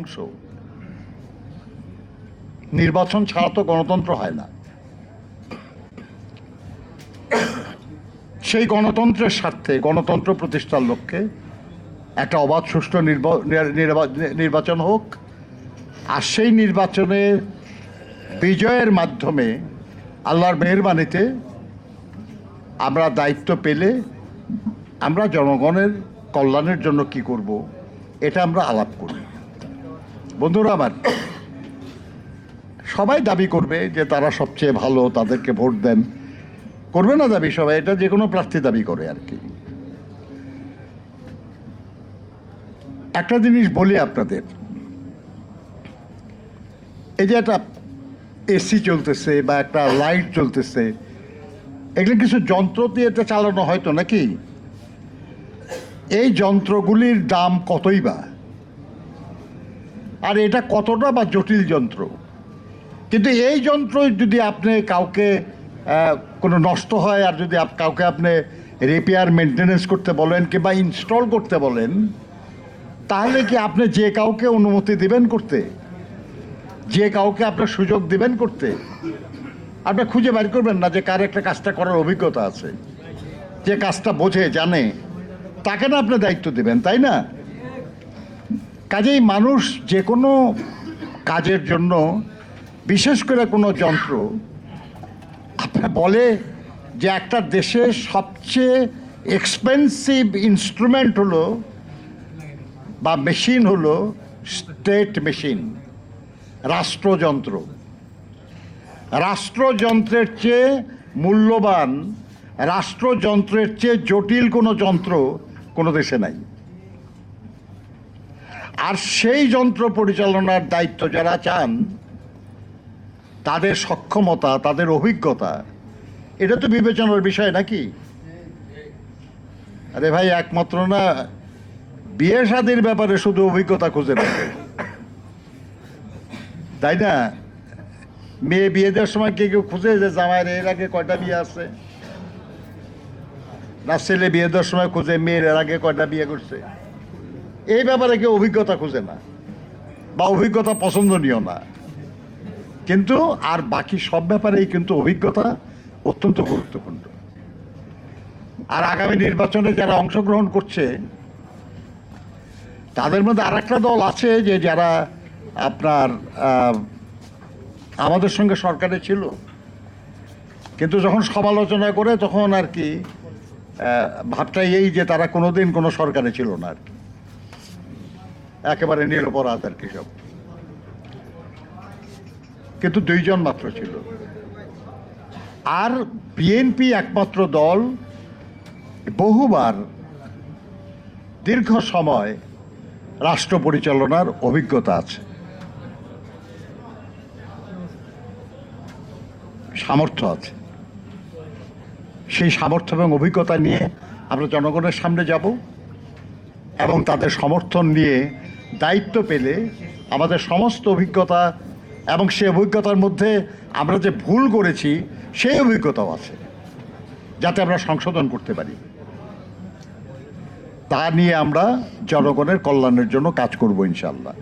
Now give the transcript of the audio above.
অংশ। নির্বাচন ছাড়া তো গণতন্ত্র হয় না। সেই গণতন্ত্রের স্বার্থে গণতন্ত্র প্রতিষ্ঠার লক্ষ্যে একটা অবাধ সুষ্ঠু নির্বা- নির্বা- নির্বাচন হোক, আর সেই নির্বাচনে বিজয়ের মাধ্যমে আল্লাহর মেহরবানিতে আমরা দায়িত্ব পেলে আমরা জনগণের কল্যাণের জন্য কি করব, এটা আমরা আলাপ করি। বন্ধুরা আমার, সবাই দাবি করবে যে তারা সবচেয়ে ভালো, তাদেরকে ভোট দেন। করবে না দাবি সবাই, এটা যে কোনো প্রার্থী দাবি করে আর কি। একটা জিনিস বলি আপনাদের। এই যে একটা এসি চলতেছে বা একটা লাইট চলতেছে, এগুলো কিছু যন্ত্র দিয়ে এটা চালানো হয়তো নাকি? এই যন্ত্রগুলির দাম কতই বা? আর এটা কতটা বা জটিল যন্ত্র? কিন্তু এই যন্ত্র যদি আপনি কাউকে কোনো নষ্ট হয় আর যদি কাউকে আপনি রিপেয়ার মেনটেনেন্স করতে বলেন কিংবা ইনস্টল করতে বলেন, তাহলে কি আপনি যে কাউকে অনুমতি দিবেন করতে, যে কাউকে আপনার সুযোগ দিবেন করতে, আপনি খুঁজে বের করবেন না যে কার একটা কাজটা করার অভিজ্ঞতা আছে, যে কাজটা বোঝে, জানে, তাকে না আপনি দায়িত্ব দিবেন, তাই না? কাজেই মানুষ যে কোনো কাজের জন্য, বিশেষ করে কোনো যন্ত্র, আপনার বলে যে একটা দেশের সবচেয়ে এক্সপেন্সিভ ইনস্ট্রুমেন্ট হলো বা মেশিন হলো স্টেট মেশিন রাষ্ট্রযন্ত্র। রাষ্ট্রযন্ত্রের চেয়ে মূল্যবান, রাষ্ট্রযন্ত্রের চেয়ে জটিল কোনো যন্ত্র কোনো দেশে নাই। আর সেই যন্ত্র পরিচালনার দায়িত্ব যারা চান, তাদের সক্ষমতা, তাদের অভিজ্ঞতা, এটা তো বিবেচনার বিষয় নাকি? আরে ভাই, একমাত্র না, বিয়ে শাদির ব্যাপারে শুধু অভিজ্ঞতা খুঁজে রাখে তাই না? মেয়ে বিয়ে দেওয়ার সময় কে কেউ খুঁজে যে জামাইয়ের এর আগে কয়টা বিয়ে আছে? না, ছেলে বিয়ে দেওয়ার সময় খুঁজে মেয়ের এর আগে কয়টা বিয়ে করছে? এই ব্যাপারে কেউ অভিজ্ঞতা খুঁজে না বা অভিজ্ঞতা পছন্দনীয় না। কিন্তু আর বাকি সব ব্যাপারেই কিন্তু অভিজ্ঞতা অত্যন্ত গুরুত্বপূর্ণ। আর আগামী নির্বাচনে যারা অংশগ্রহণ করছে তাদের মধ্যে আর একটা দল আছে যে যারা আপনার আমাদের সঙ্গে সরকারে ছিল। কিন্তু যখন সমালোচনা করে তখন আর কি আহ, ভাবটা এই যে তারা কোনোদিন কোনো সরকারে ছিল না আর কি। একেবারে নিরপরাধ আর কি সব। কিন্তু দুইজন মাত্র ছিল। আর বিএনপি একমাত্র দল বহুবার দীর্ঘ সময় রাষ্ট্র পরিচালনার অভিজ্ঞতা আছে। সামর্থ্য আছে। সেই সামর্থ্য এবং অভিজ্ঞতা নিয়ে আমরা জনগণের সামনে যাব এবং তাদের সমর্থন নিয়ে দায়িত্ব পেলে আমাদের সমস্ত অভিজ্ঞতা এবং সে অভিজ্ঞতার মধ্যে আমরা যে ভুল করেছি, সেই অভিজ্ঞতাও আছে, যাতে আমরা সংশোধন করতে পারি। তা নিয়ে আমরা জনগণের কল্যাণের জন্য কাজ করব ইনশাল্লাহ